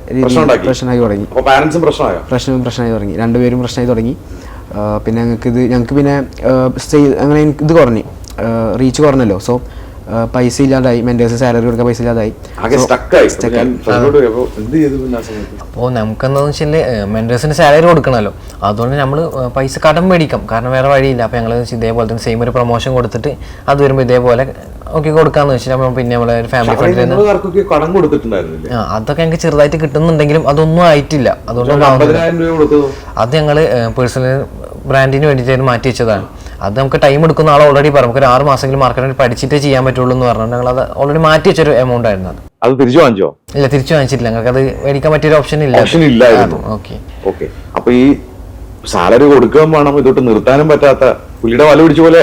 പ്രശ്നമായി തുടങ്ങി. പ്രശ്നവും പ്രശ്നമായോ? പ്രശ്നം പ്രശ്നമായി തുടങ്ങി. രണ്ടുപേരും പ്രശ്നമായി തുടങ്ങി. പിന്നെ ഞങ്ങൾക്ക് ഇത് ഞങ്ങൾക്ക് പിന്നെ അങ്ങനെ ഇത് കുറഞ്ഞു. റീച്ച് കുറഞ്ഞല്ലോ. സോ പൈസ ഇല്ലാതായി. മെന്റേഴ്സ് സാലറി കൊടുക്കാൻ പൈസ ഇല്ലാതായി. അപ്പോൾ നമുക്കെന്താന്ന് വെച്ചാൽ മെന്റേഴ്സിന് സാലറി കൊടുക്കണമല്ലോ അതുകൊണ്ട് നമ്മൾ പൈസ കടം മേടിക്കാം. കാരണം വേറെ വഴിയില്ല. അപ്പോൾ ഞങ്ങൾ ഇതേപോലെ തന്നെ സെയിം ഒരു പ്രൊമോഷൻ കൊടുത്തിട്ട് അത് വരുമ്പോൾ ഇതേപോലെ ഓക്കെ കൊടുക്കാന്ന് വെച്ചാൽ നമ്മൾ പിന്നെ നമ്മളെ ഒരു ഫാമിലി ഫ്രണ്ടിൽ കടം കൊടുത്തിട്ടുണ്ടായിരുന്നില്ലേ? അതൊക്കെ ഞങ്ങൾക്ക് ചെറുതായിട്ട് കിട്ടുന്നുണ്ടെങ്കിലും അതൊന്നും ആയിട്ടില്ല. അതുകൊണ്ട് അത് ഞങ്ങൾ പേഴ്സണൽ ബ്രാൻഡിന് വേണ്ടിയിട്ട് മാറ്റി വെച്ചതാണ്. അത് നമുക്ക് ടൈം എടുക്കുന്ന ആൾ ഓൾറെഡി പറഞ്ഞു. നമുക്ക് ഒരു ആറ് മാസമെങ്കിലും മാർക്കറ്റിൽ പഠിച്ചിട്ടേ ചെയ്യാൻ പറ്റുള്ളൂ എന്ന് പറഞ്ഞു. ഞങ്ങൾ അത് ഓൾറെഡി മാറ്റി വെച്ചൊരു എമൗണ്ട് ആയിരുന്നു അത്. അത് തിരിച്ചു വാങ്ങിച്ചോ? ഇല്ല തിരിച്ചു വാങ്ങിച്ചിട്ടില്ല. ഞങ്ങൾക്ക് അത് മേടിക്കാൻ പറ്റിയൊരു ഓപ്ഷൻ ഇല്ല. ഓപ്ഷൻ ഇല്ലായിരുന്നു. ഓക്കെ. ഓക്കെ. അപ്പൊ ഈ സാലറി കൊടുക്കാൻ വേണം ഇതൊട്ട് നിർത്താനും പറ്റാത്ത പുള്ളിയുടെ വല പിടിച്ച പോലെ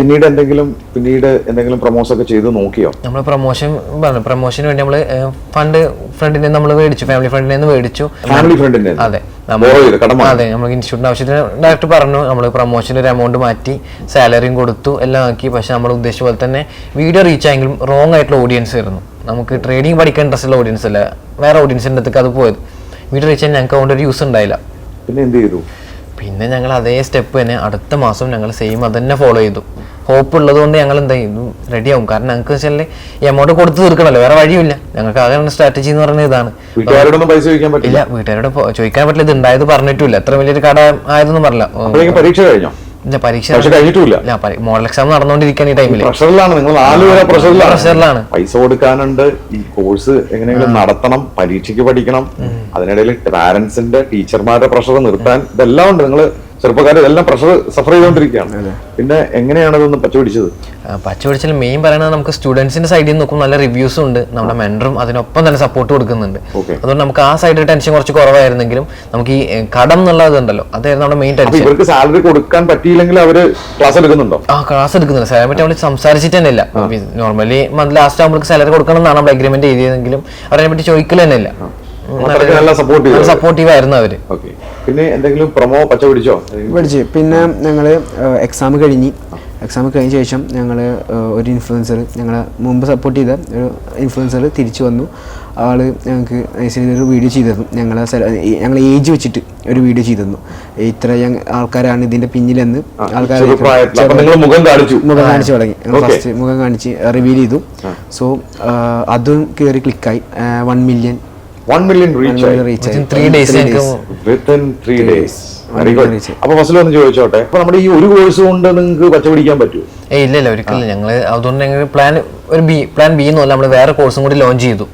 പിന്നീട് എന്തെങ്കിലും പിന്നീട് എന്തെങ്കിലും പ്രൊമോസ് ഒക്കെ ചെയ്ത് നോക്കിയോ? നമ്മൾ പ്രൊമോഷൻ പറഞ്ഞു പ്രൊമോഷന് വേണ്ടി നമ്മൾ ഫണ്ട് ഫ്രണ്ടിനെ നമ്മൾ മേടിച്ചു. ഫാമിലി ഫ്രണ്ടിനെ നിന്ന് മേടിച്ചു. ഫാമിലി ഫ്രണ്ടിനെ അതെ. അതെ നമ്മൾ ഇൻസ്റ്റിറ്റ്യൂട്ടിന്റെ ആവശ്യത്തിന് ഡയറക്റ്റ് പറഞ്ഞു. നമ്മൾ പ്രൊമോഷന് ഒരു എമൗണ്ട് മാറ്റി സാലറിയും കൊടുത്തു എല്ലാം ആക്കി. പക്ഷെ നമ്മൾ ഉദ്ദേശിച്ച പോലെ തന്നെ വീഡിയോ റീച്ച് ആയെങ്കിലും റോങ് ആയിട്ടുള്ള ഓഡിയൻസ് ആയിരുന്നു. നമുക്ക് ട്രേഡിംഗ് പഠിക്കാൻ ഇൻട്രസ്റ്റ് ഉള്ള ഓഡിയൻസ് അല്ല. വേറെ ഓഡിയൻസിന്റെ അടുത്തേക്ക് അത് പോയത്. വീഡിയോ റീച്ച് ചെയ്യാൻ ഞങ്ങൾക്ക് അതുകൊണ്ട് ഒരു യൂസ് ഉണ്ടായില്ല. പിന്നെ എന്ത് ചെയ്തു? പിന്നെ ഞങ്ങൾ അതേ സ്റ്റെപ്പ് തന്നെ അടുത്ത മാസം ഞങ്ങൾ സെയിം അത് തന്നെ ഫോളോ ചെയ്തു. ഹോപ്പ് ഉള്ളത് കൊണ്ട് ഞങ്ങൾ എന്താ ചെയ്തു? റെഡി ആവും. കാരണം ഞങ്ങൾക്ക് വെച്ചാൽ എമൗണ്ട് കൊടുത്ത് തീർക്കണല്ലോ വേറെ വഴിയില്ല ഞങ്ങൾക്ക് ആകെ സ്ട്രാറ്റജി എന്ന് പറയുന്നത് ഇതാണ്. ഇല്ല വീട്ടുകാരോട് ചോദിക്കാൻ പറ്റില്ല. ഇത് ഉണ്ടായത് പറഞ്ഞിട്ടില്ല എത്ര വലിയൊരു കട ആയതൊന്നും പറഞ്ഞില്ല. പരീക്ഷ കഴിഞ്ഞോ? പരീക്ഷ പക്ഷെ കഴിഞ്ഞിട്ടുമില്ല. മോഡൽ എക്സാം നടന്നുകൊണ്ടിരിക്കാൻ ഈ ടൈമിൽ പ്രഷറിലാണ് നിങ്ങൾ നാല് പേരെ പ്രഷറിലാണ്. പ്രഷറിലാണ്. പൈസ കൊടുക്കാനുണ്ട് ഈ കോഴ്സ് എങ്ങനെയെങ്കിലും നടത്തണം പരീക്ഷയ്ക്ക് പഠിക്കണം. അതിനിടയിൽ പാരന്റ്സിന്റെ ടീച്ചർമാരുടെ പ്രഷർ നിർത്താൻ ഇതെല്ലാം ഉണ്ട്. നിങ്ങൾ ചെറുപ്പക്കാർ എല്ലാം പ്രഷർ സഫർ ചെയ്തുകൊണ്ടിരിക്കുകയാണ് പിന്നെ എങ്ങനെയാണ് ഇതൊന്ന് പച്ചപിടിച്ചത് പച്ച പിടിച്ചാൽ മെയിൻ പറയുന്നത് നമുക്ക് സ്റ്റുഡൻസിന്റെ സൈഡിൽ നിന്ന് നോക്കുമ്പോൾ നല്ല റിവ്യൂസും ഉണ്ട്. നമ്മുടെ മെൻഡറും അതിനൊപ്പം തന്നെ സപ്പോർട്ട് കൊടുക്കുന്നുണ്ട്. അതുകൊണ്ട് നമുക്ക് ആ സൈഡിൽ ടെൻഷൻ കുറച്ച് കുറവായിരുന്നെങ്കിലും നമുക്ക് ഈ കടം എന്നുള്ള ഇതുണ്ടല്ലോ അതായിരുന്നു നമ്മുടെ മെയിൻ ടെൻഷൻ ഇവർക്ക് സാലറി കൊടുക്കാൻ പറ്റിയില്ലെങ്കിൽ അവർ ക്ലാസ് എടുക്കുന്നുണ്ടോ? ആ ക്ലാസ് എടുക്കുന്നുണ്ട് സാലറി പറ്റി നമ്മൾ സംസാരിച്ചിട്ട് തന്നെ ഇല്ല. നോർമലി മന്ത് ലാസ്റ്റ് ആകുമ്പോൾ സാലറി കൊടുക്കണം എന്നാണ് നമ്മൾ അഗ്രിമെന്റ് ചെയ്തതെങ്കിലും അവരെ പറ്റി ചോദിക്കൽ തന്നെ ഇല്ല. അത്രയ്ക്ക് നല്ല സപ്പോർട്ട് ചെയ്തു. സപ്പോർട്ടീവ് ആയിരുന്നു അവർ. പിന്നെ എന്തെങ്കിലും പ്രൊമോ പച്ച പിടിച്ചോ? പിടിച്ച്. പിന്നെ ഞങ്ങൾ എക്സാം കഴിഞ്ഞ്. എക്സാം കഴിഞ്ഞ ശേഷം ഞങ്ങൾ ഒരു ഇൻഫ്ലുവൻസർ ഞങ്ങളെ മുമ്പ് സപ്പോർട്ട് ചെയ്ത ഒരു ഇൻഫ്ലുവൻസർ തിരിച്ചു വന്നു. ആൾ ഞങ്ങൾക്ക് ഒരു വീഡിയോ ചെയ്തു തന്നു. ഞങ്ങളെ ഞങ്ങൾ ഏജ് വെച്ചിട്ട് ഒരു വീഡിയോ ചെയ്തു തന്നു. ഇത്ര ആൾക്കാരാണ് ഇതിന്റെ പിന്നിലെന്ന് ആൾക്കാർ ചെറുപ്രായത്തിൽ നിങ്ങൾ മുഖം കാണിച്ചു. മുഖം കാണിച്ച് തുടങ്ങി. ഫസ്റ്റ് മുഖം കാണിച്ച് റിവീൽ ചെയ്തു. സോ അതും കയറി ക്ലിക്കായി one million one million reach days. ഞങ്ങൾക്ക് within three days very good. അപ്പൊ ഫസ്റ്റിൽ ഒന്ന് ചോദിച്ചോട്ടെ? അപ്പൊ നമ്മുടെ ഈ ഒരു കോഴ്സ് കൊണ്ട് നിങ്ങൾക്ക് പച്ച പിടിക്കാൻ പറ്റുമോ ഏയ് ഇല്ല ഇല്ല ഒരിക്കലും ഞങ്ങൾ അതുകൊണ്ട് ഞങ്ങൾ പ്ലാൻ ഒരു ബി പ്ലാൻ ബി എന്നല്ല നമ്മൾ വേറെ കോഴ്സും കൂടി ലോഞ്ച് ചെയ്തു.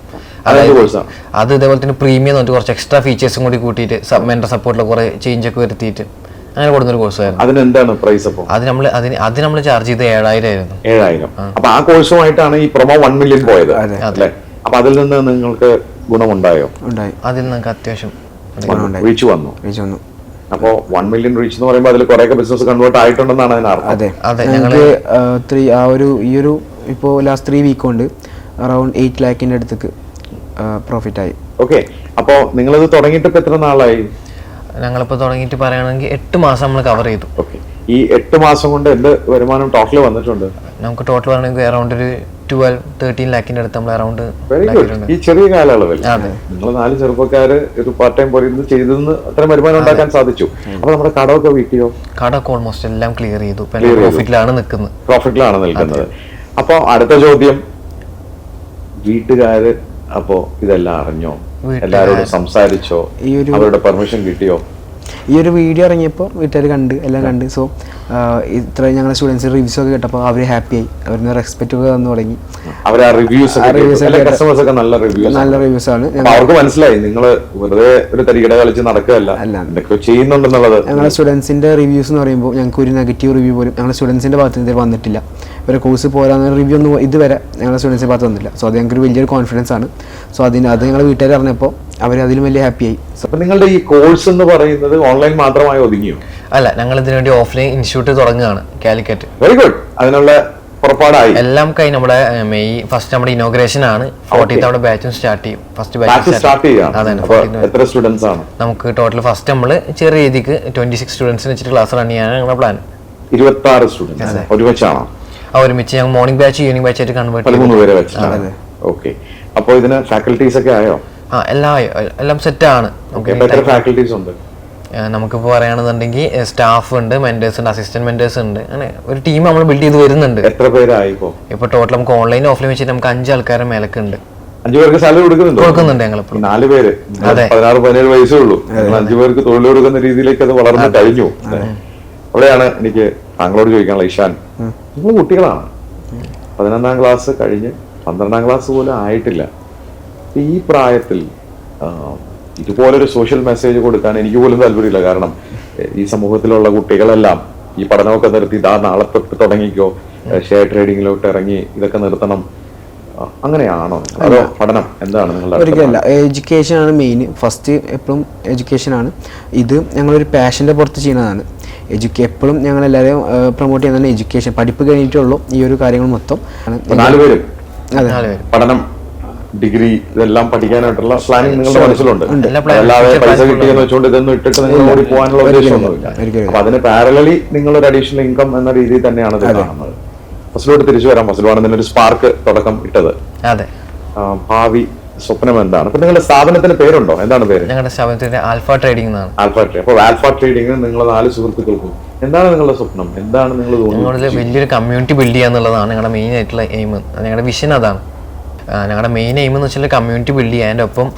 അത് ഇതേപോലെ തന്നെ പ്രീമിയം എന്നിട്ട് കുറച്ച് എക്സ്ട്രാ ഫീച്ചേഴ്സും കൂടി കൂട്ടിയിട്ട് മെന്റർ സപ്പോർട്ടിൽ കുറെ ചേഞ്ച് ഒക്കെ വരുത്തിയിട്ട് അങ്ങനെ ഒരു കോഴ്സായിരുന്നു അതിന് എന്താണ് പ്രൈസ് അപ്പോൾ അത് നമ്മൾ അതിന് അത് നമ്മൾ ചാർജ് ചെയ്ത് ഏഴായിരം ആയിരുന്നു. ഏഴായിരം. അപ്പൊ ആ കോഴ്സുമായിട്ടാണ് ഈ പ്രൊമോ വൺ മില്യൺ പോയത്. അതെ. അല്ലേ? അപ്പൊ അതിൽ നിന്ന് നിങ്ങൾക്ക് ഗുണമുണ്ടായോ? ഉണ്ടായി. അതിൽ നിങ്ങൾക്ക് അത്യാവശ്യം റീച്ച് വന്നു. റീച്ച് വന്നു. അപ്പോ വൺ മില്യൺ റീച്ച് എന്ന് പറയുമ്പോൾ അതിൽ കുറെയൊക്കെ ബിസിനസ് കൺവേർട്ട് ആയിട്ടുണ്ടെന്നാണ് അതിനർത്ഥം അതെ. അതെ, ഞങ്ങൾക്ക് ത്രീ ആ ഒരു ഈ ഒരു ഇപ്പോൾ ലാസ്റ്റ് ത്രീ വീക്ക് കൊണ്ട് അറൗണ്ട് എയ്റ്റ് ലാക്കിന്റെ അടുത്തേക്ക് പ്രോഫിറ്റ് ആയി. ഓക്കെ അപ്പോ നിങ്ങളിത് തുടങ്ങിയിട്ട് ഇപ്പൊ എത്ര നാളായി? ഞങ്ങളിപ്പോൾ തുടങ്ങിയിട്ട് പറയുകയാണെങ്കിൽ എട്ട് മാസം നമ്മൾ കവർ ചെയ്തു. ഓക്കെ ഈ എട്ട് മാസം കൊണ്ട് എന്ത് വരുമാനം ടോട്ടൽ വന്നിട്ടുണ്ട്? നമുക്ക് ടോട്ടൽ പറയുകയാണെങ്കിൽ അറൗണ്ട് ഒരു ട്വൽവ് തേർട്ടീൻ ലാക്കിന്റെ അടുത്ത് നമ്മൾ അറൗണ്ട് വെരി ഗുഡ് ഈ ചെറിയ കാലയളവിൽ നിങ്ങൾ നാല് ചെറുപ്പക്കാര് ഒരു പാർട്ട് ടൈം പോലെ ചെയ്തെന്ന് അത്ര വരുമാനം ഉണ്ടാക്കാൻ സാധിച്ചു. അപ്പൊ നമ്മുടെ കടമൊക്കെ വീട്ടിയോ? കടമൊക്കെ ഓൾമോസ്റ്റ് എല്ലാം ക്ലിയർ ചെയ്തു. പ്രോഫിറ്റിലാണ് നിൽക്കുന്നത്. പ്രോഫിറ്റിലാണ് നിൽക്കുന്നത്. അപ്പൊ അടുത്ത ചോദ്യം. വീട്ടുകാര് അപ്പോ ഇതെല്ലാം അറിഞ്ഞോ? എല്ലാരോടും സംസാരിച്ചോ? അവരുടെ പെർമിഷൻ കിട്ടിയോ? ഈ ഒരു വീഡിയോ ഇറങ്ങിയപ്പോൾ വീട്ടുകാർ കണ്ട് എല്ലാം കണ്ട്. സോ ഇത്ര ഞങ്ങളുടെ സ്റ്റുഡൻസ് റിവ്യൂസ് ഒക്കെ കേട്ടപ്പോൾ അവർ ഹാപ്പിയായി അവരിന് റെസ്പെക്റ്റ് ഒക്കെ തന്നു തുടങ്ങി. അവർ ആ റിവ്യൂസ് കസ്റ്റമേഴ്സ് ഒക്കെ നല്ല റിവ്യൂസ് നല്ല റിവ്യൂസ് ആണ്. അവർക്ക് മനസ്സിലായി നിങ്ങൾ വെറുതെ ഒരു തരികിട കളിച്ച് നടക്കുകയല്ല. അല്ല. എന്തൊക്കെ ചെയ്യുന്നുണ്ടെന്നുള്ളത്. ഞങ്ങളുടെ സ്റ്റുഡൻസിന്റെ റിവ്യൂസ് എന്ന് പറയുമ്പോൾ ഞങ്ങൾക്ക് ഒരു നെഗറ്റീവ് റിവ്യൂ പോലും ഞങ്ങളുടെ സ്റ്റുഡൻസിന്റെ ഭാഗത്ത് നിന്ന് വന്നിട്ടില്ല. ഇവരെ കോഴ്സ് പോരാന്ന് റിവ്യൂ ഒന്നും ഇതുവരെ ഞങ്ങളുടെ സ്റ്റുഡൻസിന്റെ ഭാഗത്ത് വന്നില്ല സോ അത് ഞങ്ങൾക്ക് ഒരു വലിയൊരു കോൺഫിഡൻസ് ആണ്. സോ അതിന് അത് ഞങ്ങൾ വീട്ടുകാർ അറിഞ്ഞപ്പോൾ അവർ അതിലും വലിയ ഹാപ്പിയായി അപ്പൊ നിങ്ങളുടെ ഈ കോഴ്സ് എന്ന് പറയുന്നത് ഓൺലൈൻ മാത്രമായി ഒതുങ്ങിയോ? അല്ല ഞങ്ങൾ ഇതിനു വേണ്ടി ഓഫ്ലൈൻ ഇൻസ്റ്റിറ്റ്യൂട്ട് തുടങ്ങുകയാണ് കാലിക്കറ്റ് വെരി ഗുഡ് അതിനുള്ള പുറപ്പാടായി. എല്ലാം കഴിഞ്ഞ് നമ്മുടെ മെയ് ഫസ്റ്റ് നമ്മുടെ ഇനോഗ്രേഷൻ ആണ്. ഫോർട്ടീത്ത് അവിടെ ബാച്ചും സ്റ്റാർട്ട് ചെയ്യും. ഫസ്റ്റ് ബാച്ച് സ്റ്റാർട്ട് ചെയ്യാം. എത്ര സ്റ്റുഡൻസ് ആണ്? നമുക്ക് ടോട്ടൽ ഫസ്റ്റ് നമ്മൾ ചെറിയ രീതിക്ക് ട്വന്റി സിക്സ് സ്റ്റുഡൻസിന് വെച്ചിട്ട് ക്ലാസ് റൺ ചെയ്യാനാണ് ഞങ്ങളുടെ പ്ലാൻ ഇരുപത്തി ആറ് സ്റ്റുഡൻസ് ഒരുമിച്ചാണോ? ആ ഒരുമിച്ച് ഞങ്ങൾ മോർണിംഗ് ബാച്ച് ഈവനിങ് ബാച്ച് ആയിട്ട് കൺവേർട്ട് പേരെ വെച്ചിട്ടാണ്. ഓക്കെ അപ്പോൾ ഇതിന് ഫാക്കൽറ്റീസ് ഒക്കെ ആയോ? ആ എല്ലാം. എല്ലാം സെറ്റ് ആണ്. നമുക്ക് അപ്പൊ ഉണ്ട്. ഏഹ് നമുക്കിപ്പോൾ പറയുകയാണെന്നുണ്ടെങ്കിൽ സ്റ്റാഫ് ഉണ്ട് മെന്റേഴ്സ് ഉണ്ട് അസിസ്റ്റന്റ് മെന്റേഴ്സ് ഉണ്ട്. അങ്ങനെ ഒരു ടീം നമ്മൾ ബിൽഡ് ചെയ്ത് വരുന്നുണ്ട്. എത്ര പേരായി ഇപ്പോ? ഇപ്പോൾ ടോട്ടൽ നമുക്ക് ഓൺലൈൻ ഓഫ്ലൈൻ വെച്ചിട്ട് നമുക്ക് അഞ്ച് ആൾക്കാരെ മേലൊക്കെ ഉണ്ട്. അഞ്ചു പേർക്ക് സാലറി കൊടുക്കുന്നുണ്ട്? കൊടുക്കുന്നുണ്ട് ഞങ്ങൾ നാല് പേര്. പതിനാറ് പതിനേഴ് വയസ്സേ ഉള്ളൂ. അഞ്ചു പേർക്ക് തൊഴിൽ കൊടുക്കുന്ന രീതിയിലേക്ക് അത് വളർന്നു കഴിഞ്ഞു. അവിടെയാണ് എനിക്ക് താങ്കളോട് ചോദിക്കാനുള്ള ഇഷാൻ. നിങ്ങൾ കുട്ടികളാണ്. പതിനൊന്നാം ക്ലാസ് കഴിഞ്ഞ് പന്ത്രണ്ടാം ക്ലാസ് പോലും ആയിട്ടില്ല. ഈ പ്രായത്തിൽ ഇതുപോലൊരു സോഷ്യൽ മെസ്സേജ് കൊടുക്കാൻ എനിക്ക് പോലും താല്പര്യമില്ല. കാരണം ഈ സമൂഹത്തിലുള്ള കുട്ടികളെല്ലാം ഈ പഠനമൊക്കെ നിർത്തി ഇതാ നാളെ തൊട്ട് തുടങ്ങിക്കോ. ഷെയർ ട്രേഡിങ്ങിലോട്ട് ഇറങ്ങി ഇതൊക്കെ നിർത്തണം. അങ്ങനെയാണോ? അതോ പഠനം എന്താണ് നിങ്ങളുടെ ഒരിക്കലല്ല എഡ്യൂക്കേഷൻ ആണ് മെയിൻ ഫസ്റ്റ് എപ്പോഴും എഡ്യൂക്കേഷൻ ആണ്. ഇത് ഞങ്ങളൊരു പാഷന്റെ പുറത്ത് ചെയ്യുന്നതാണ്. എഡ്യൂക്കേ എപ്പോഴും ഞങ്ങൾ എല്ലാവരെയും പ്രൊമോട്ട് ചെയ്യുന്നതാണ് എഡ്യൂക്കേഷൻ പഠിപ്പ് കഴിഞ്ഞിട്ടുള്ളൂ ഈ ഒരു കാര്യങ്ങൾ മൊത്തം. നാലുപേരും അതെ. നാല് പേര്. പഠനം ഡിഗ്രി ഇതെല്ലാം പഠിക്കാനായിട്ടുള്ള പ്ലാനിങ് നിങ്ങളുടെ മനസ്സിലുണ്ട്. എല്ലാ അല്ലാതെ പൈസ കിട്ടിയെന്ന് വെച്ചുകൊണ്ട് ഇതൊന്നും ഇട്ടിട്ട് നിങ്ങൾ ഓടി പോകാനുള്ള ഉദ്ദേശമൊന്നുമില്ല. അപ്പൊ അതിന് പാരലി നിങ്ങളൊരു ഒരു അഡീഷണൽ ഇൻകം എന്ന രീതിയിൽ തന്നെയാണ് ഇത് കാണുന്നത്. ഫസ്റ്റിലോട്ട് തിരിച്ചു വരാം. ഫസ്റ്റിലാണ് ഇതിനൊരു സ്പാർക്ക് തുടക്കം ഇട്ടത്. ഭാവി സ്വപ്നം എന്താണ്? അപ്പൊ നിങ്ങളുടെ സ്ഥാപനത്തിന് പേരുണ്ടോ? എന്താണ് പേര്? ഞങ്ങളുടെ സ്ഥാപനത്തിന്റെ ആൽഫ ട്രേഡിംഗ് എന്നാണ്. ആൽഫ ട്രേഡിംഗ് അപ്പൊ ആൽഫ ട്രേഡിംഗ് നിങ്ങൾ നാല് സുഹൃത്തുക്കൾക്കും എന്താണ് നിങ്ങളുടെ സ്വപ്നം? എന്താണ് നിങ്ങൾ തോന്നുന്നത് ഞങ്ങളുടെ വലിയൊരു കമ്മ്യൂണിറ്റി ബിൽഡ് ചെയ്യുക എന്നുള്ളതാണ് ഞങ്ങളുടെ മെയിൻ ആയിട്ടുള്ള എയിം ഞങ്ങളുടെ വിഷൻ അതാണ്. ഞങ്ങളുടെ മെയിൻ എയിം എന്ന് വെച്ചാൽ കമ്മ്യൂണിറ്റി ബിൽഡ് ചെയ്യാൻ. അതിന്റെ ഒപ്പം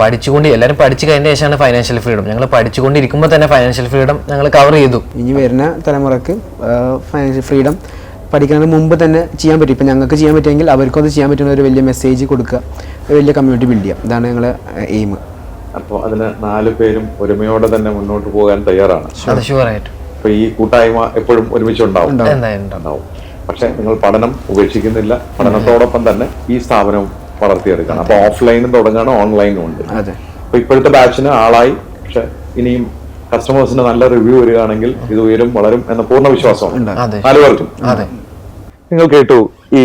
പഠിച്ചുകൊണ്ട് എല്ലാവരും പഠിച്ചു കഴിഞ്ഞ ശേഷമാണ് ഫൈനാൻഷ്യൽ ഫ്രീഡം ഞങ്ങൾ പഠിച്ചുകൊണ്ടിരിക്കുമ്പോൾ തന്നെ ഫൈനാൻഷ്യൽ ഫ്രീഡം ഞങ്ങൾ കവർ ചെയ്തു. ഇനി വരുന്ന തലമുറയ്ക്ക് ഫൈനാൻഷ്യൽ ഫ്രീഡം പഠിക്കുന്നതിന് മുമ്പ് തന്നെ ചെയ്യാൻ പറ്റും. ഇപ്പം ഞങ്ങൾക്ക് ചെയ്യാൻ പറ്റുമെങ്കിൽ അവർക്കും അത് ചെയ്യാൻ പറ്റുന്ന ഒരു വലിയ മെസ്സേജ് കൊടുക്കുക. ഒരു വലിയ കമ്മ്യൂണിറ്റി ബിൽഡ് ചെയ്യാം. ഇതാണ് ഞങ്ങളുടെ എയിം അപ്പോൾ അതിന് നാല് പേരും ഒരുമയോടെ തന്നെ മുന്നോട്ട് പോകാൻ തയ്യാറാണ്. അത് ഷുവറായിട്ടും അപ്പൊ ഈ കൂട്ടായ്മ എപ്പോഴും ഒരുമിച്ചുണ്ടാവും. ഉണ്ടാവും. പക്ഷെ നിങ്ങൾ പഠനം ഉപേക്ഷിക്കുന്നില്ല. പഠനത്തോടൊപ്പം തന്നെ ഈ സ്ഥാപനം വളർത്തിയെടുക്കണം. അപ്പൊ ഓഫ്ലൈനും തുടങ്ങണം ഓൺലൈനും ഉണ്ട്. അപ്പൊ ഇപ്പോഴത്തെ ബാച്ചിന് ആളായി. പക്ഷെ ഇനിയും കസ്റ്റമേഴ്സിന് നല്ല റിവ്യൂ വരികയാണെങ്കിൽ ഇത് ഉയരും വളരും എന്ന പൂർണ വിശ്വാസമാണ്. നാല് പേർക്കും. നിങ്ങൾ കേട്ടു ഈ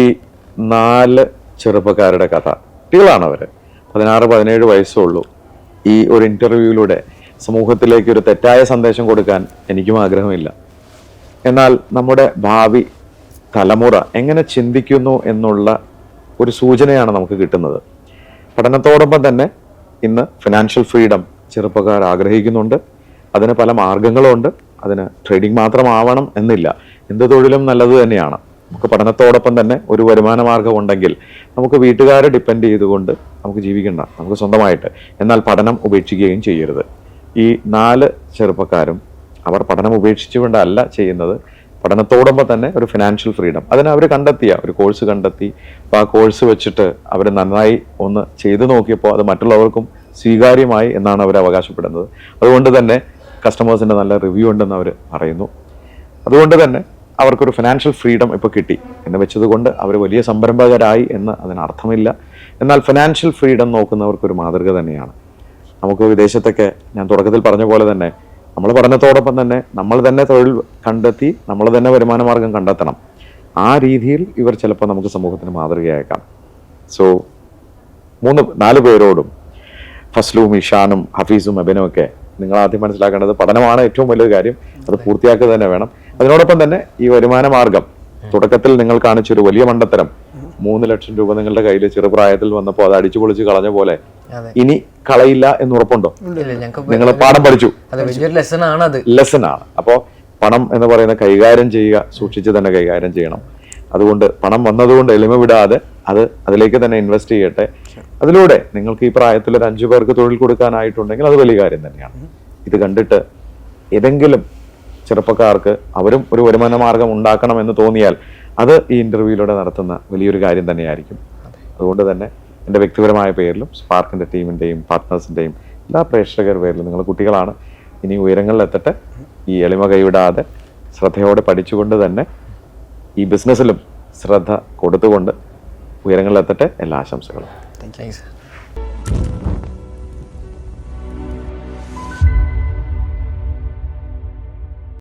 നാല് ചെറുപ്പക്കാരുടെ കഥ. കുട്ടികളാണ് അവർ. പതിനാറ് പതിനേഴ് വയസ്സേ ഉള്ളൂ. ഈ ഒരു ഇന്റർവ്യൂവിലൂടെ സമൂഹത്തിലേക്ക് ഒരു തെറ്റായ സന്ദേശം കൊടുക്കാൻ എനിക്കും ആഗ്രഹമില്ല. എന്നാൽ നമ്മുടെ ഭാവി തലമുറ എങ്ങനെ ചിന്തിക്കുന്നു എന്നുള്ള ഒരു സൂചനയാണ് നമുക്ക് കിട്ടുന്നത്. പഠനത്തോടൊപ്പം തന്നെ ഇന്ന് ഫിനാൻഷ്യൽ ഫ്രീഡം ചെറുപ്പക്കാർ ആഗ്രഹിക്കുന്നുണ്ട്. അതിന് പല മാർഗങ്ങളുണ്ട്. അതിന് ട്രേഡിംഗ് മാത്രമാവണം എന്നില്ല. എന്ത് തൊഴിലും നല്ലത് തന്നെയാണ്. നമുക്ക് പഠനത്തോടൊപ്പം തന്നെ ഒരു വരുമാന മാർഗം ഉണ്ടെങ്കിൽ നമുക്ക് വീട്ടുകാരെ ഡിപ്പെൻഡ് ചെയ്തുകൊണ്ട് നമുക്ക് ജീവിക്കണ്ട. നമുക്ക് സ്വന്തമായിട്ട്. എന്നാൽ പഠനം ഉപേക്ഷിക്കുകയും ചെയ്യരുത്. ഈ നാല് ചെറുപ്പക്കാരും അവർ പഠനം ഉപേക്ഷിച്ചുകൊണ്ടല്ല ചെയ്യുന്നത്. പഠനത്തോടൊപ്പം തന്നെ ഒരു ഫിനാൻഷ്യൽ ഫ്രീഡം അതിന് അവർ കണ്ടെത്തിയ ഒരു കോഴ്സ് കണ്ടെത്തി. അപ്പോൾ ആ കോഴ്സ് വെച്ചിട്ട് അവർ നന്നായി ഒന്ന് ചെയ്തു നോക്കിയപ്പോൾ അത് മറ്റുള്ളവർക്കും സ്വീകാര്യമായി എന്നാണ് അവർ അവകാശപ്പെടുന്നത്. അതുകൊണ്ട് തന്നെ കസ്റ്റമേഴ്സിന്റെ നല്ല റിവ്യൂ ഉണ്ടെന്ന് അവർ പറയുന്നു. അതുകൊണ്ട് തന്നെ അവർക്കൊരു ഫിനാൻഷ്യൽ ഫ്രീഡം ഇപ്പോൾ കിട്ടി എന്ന് വെച്ചതുകൊണ്ട് അവർ വലിയ സംരംഭകരായി എന്ന് അതിനർത്ഥമില്ല. എന്നാൽ ഫിനാൻഷ്യൽ ഫ്രീഡം നോക്കുന്നവർക്കൊരു മാതൃക തന്നെയാണ്. നമുക്ക് വിദേശത്തൊക്കെ ഞാൻ തുടക്കത്തിൽ പറഞ്ഞ പോലെ തന്നെ നമ്മൾ പഠനത്തോടൊപ്പം തന്നെ നമ്മൾ തന്നെ തൊഴിൽ കണ്ടെത്തി നമ്മൾ തന്നെ വരുമാന മാർഗം കണ്ടെത്തണം. ആ രീതിയിൽ ഇവർ ചിലപ്പോൾ നമുക്ക് സമൂഹത്തിന് മാതൃകയായേക്കാം. സോ മൂന്ന് നാല് പേരോടും ഫസ്ലും ഇഷാനും ഹഫീസും അബിനും ഒക്കെ നിങ്ങൾ ആദ്യം മനസ്സിലാക്കേണ്ടത് പഠനമാണ് ഏറ്റവും വലിയ കാര്യം. അത്. പൂർത്തിയാക്കുക തന്നെ വേണം. അതിനോടൊപ്പം തന്നെ ഈ വരുമാന മാർഗം തുടക്കത്തിൽ നിങ്ങൾ കാണിച്ചൊരു വലിയ മണ്ടത്തരം മൂന്ന് ലക്ഷം രൂപ നിങ്ങളുടെ കയ്യിൽ ചെറുപ്രായത്തിൽ വന്നപ്പോൾ അത് അടിച്ചു പൊളിച്ച് കളഞ്ഞ പോലെ ഇനി കളയില്ല എന്ന് ഉറപ്പുണ്ടോ? നിങ്ങൾ പാഠം പഠിച്ചു. ലെസൺ ആണ് അപ്പോൾ പണം എന്ന് പറയുന്ന കൈകാര്യം ചെയ്യുക സൂക്ഷിച്ച് തന്നെ കൈകാര്യം ചെയ്യണം. അതുകൊണ്ട് പണം വന്നതുകൊണ്ട് എളിമ വിടാതെ അത് അതിലേക്ക് തന്നെ ഇൻവെസ്റ്റ് ചെയ്യട്ടെ. അതിലൂടെ നിങ്ങൾക്ക് ഈ പ്രായത്തിൽ ഒരു അഞ്ചു പേർക്ക് തൊഴിൽ കൊടുക്കാനായിട്ടുണ്ടെങ്കിൽ അത് വലിയ കാര്യം തന്നെയാണ്. ഇത് കണ്ടിട്ട് ഏതെങ്കിലും ചെറുപ്പക്കാർക്ക് അവരും ഒരു വരുമാന മാർഗം ഉണ്ടാക്കണം എന്ന് തോന്നിയാൽ അത് ഈ ഇന്റർവ്യൂയിലൂടെ നടത്തുന്ന വലിയൊരു കാര്യം തന്നെയായിരിക്കും. അതുകൊണ്ട് തന്നെ എന്റെ വ്യക്തിപരമായ പേരിലും സ്പാർക്കിന്റെ ടീമിന്റെയും പാർട്ട്നേഴ്സിന്റെയും എല്ലാ പ്രേക്ഷകർ പേരിലും നിങ്ങൾ കുട്ടികളാണ്. ഇനി ഉയരങ്ങളിലെത്തട്ടെ. ഈ എളിമ കൈവിടാതെ ശ്രദ്ധയോടെ പഠിച്ചുകൊണ്ട് തന്നെ ഈ ബിസിനസ്സിലും ശ്രദ്ധ കൊടുത്തുകൊണ്ട് ഉയരങ്ങളിലെത്തട്ടെ. എല്ലാ ആശംസകളും. താങ്ക്സ്